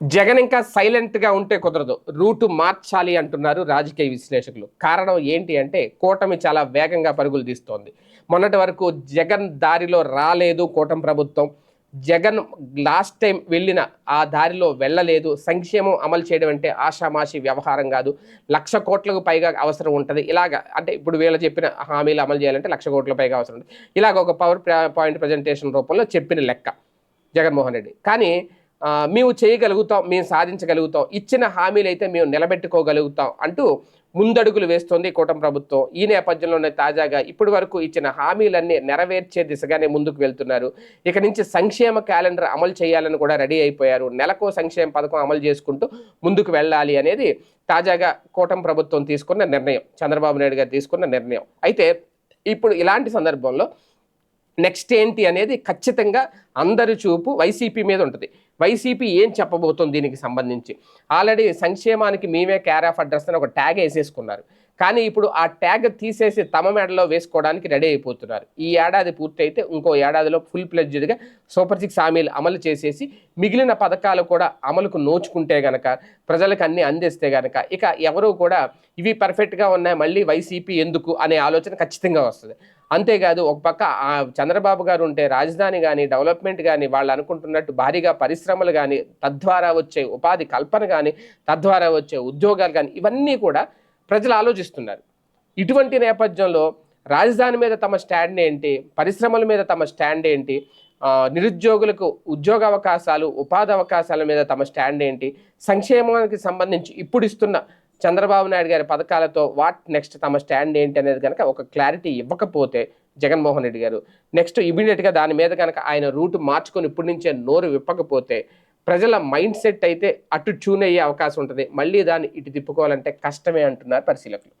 జగన్ ఇంకా సైలెంట్గా ఉంటే కుదరదు. రూటు మార్చాలి అంటున్నారు రాజకీయ విశ్లేషకులు. కారణం ఏంటి అంటే కూటమి చాలా వేగంగా పరుగులు తీస్తోంది. మొన్నటి వరకు జగన్ దారిలో రాలేదు కూటమి ప్రభుత్వం. జగన్ లాస్ట్ టైం వెళ్ళిన ఆ దారిలో వెళ్ళలేదు. సంక్షేమం అమలు చేయడం అంటే ఆషామాషి వ్యవహారం కాదు. లక్ష కోట్లకు పైగా అవసరం ఉంటుంది. ఇలాగ అంటే ఇప్పుడు వీళ్ళు చెప్పిన హామీలు అమలు చేయాలంటే లక్ష కోట్ల పైగా అవసరం ఉంటుంది. ఇలాగ ఒక పవర్ పాయింట్ ప్రజెంటేషన్ రూపంలో చెప్పిన లెక్క జగన్మోహన్ రెడ్డి. కానీ మేము చేయగలుగుతాం మేము సాధించగలుగుతాం. ఇచ్చిన హామీలు అయితే మేము నిలబెట్టుకోగలుగుతాం అంటూ ముందడుగులు వేస్తోంది కూటమి ప్రభుత్వం. ఈ నేపథ్యంలోనే తాజాగా ఇప్పటి వరకు ఇచ్చిన హామీలన్నీ నెరవేర్చే దిశగానే ముందుకు వెళ్తున్నారు. ఇక నుంచి సంక్షేమ క్యాలెండర్ అమలు చేయాలని కూడా రెడీ అయిపోయారు. నెలకో సంక్షేమ పథకం అమలు చేసుకుంటూ ముందుకు వెళ్ళాలి అనేది తాజాగా కూటమి ప్రభుత్వం తీసుకున్న నిర్ణయం. చంద్రబాబు నాయుడు గారు తీసుకున్న నిర్ణయం. అయితే ఇప్పుడు ఇలాంటి సందర్భంలో నెక్స్ట్ ఏంటి అనేది ఖచ్చితంగా అందరి చూపు వైసీపీ మీద ఉంటుంది. వైసీపీ ఏం చెప్పబోతుంది దీనికి సంబంధించి? ఆల్రెడీ సంక్షేమానికి మేమే కేర్ ఆఫ్ అడ్రస్ అని ఒక ట్యాగ్ వేసేసుకున్నారు. కానీ ఇప్పుడు ఆ ట్యాగ్ తీసేసి తమ మెడలో వేసుకోవడానికి రెడీ అయిపోతున్నారు. ఈ ఏడాది పూర్తయితే ఇంకో ఏడాదిలో ఫుల్ ప్లెడ్జ్డ్గా సూపర్ సిక్స్ హామీలు అమలు చేసేసి మిగిలిన పథకాలు కూడా అమలుకు నోచుకుంటే గనక ప్రజలకు అన్ని అందిస్తే గనక ఇక ఎవరు కూడా ఇవి పర్ఫెక్ట్గా ఉన్నాయి మళ్ళీ వైసీపీ ఎందుకు అనే ఆలోచన ఖచ్చితంగా వస్తుంది. అంతేకాదు ఒక పక్క ఆ చంద్రబాబు గారు ఉంటే రాజధాని కానీ డెవలప్మెంట్ కానీ వాళ్ళు అనుకుంటున్నట్టు భారీగా పరిశ్రమలు కానీ తద్వారా వచ్చే ఉపాధి కల్పన కానీ తద్వారా వచ్చే ఉద్యోగాలు కానీ ఇవన్నీ కూడా ప్రజలు ఆలోచిస్తున్నారు. ఇటువంటి నేపథ్యంలో రాజధాని మీద తమ స్టాండ్ ఏంటి? పరిశ్రమల మీద తమ స్టాండ్ ఏంటి? నిరుద్యోగులకు ఉద్యోగ అవకాశాలు ఉపాధి అవకాశాల మీద తమ స్టాండ్ ఏంటి? సంక్షేమానికి సంబంధించి ఇప్పుడు ఇస్తున్న చంద్రబాబు నాయుడు గారి పథకాలతో వాట్ నెక్స్ట్ తమ స్టాండ్ ఏంటి అనేది కనుక ఒక క్లారిటీ ఇవ్వకపోతే జగన్మోహన్ రెడ్డి గారు నెక్స్ట్ ఇమీడియట్గా దాని మీద కనుక ఆయన రూట్ మార్చుకొని ఇప్పటి నుంచే నోరు విప్పకపోతే ప్రజల మైండ్ సెట్ అయితే అటు ట్యూన్ అయ్యే అవకాశం ఉంటుంది. మళ్ళీ దాన్ని ఇటు తిప్పుకోవాలంటే కష్టమే అంటున్నారు పరిశీలకులు.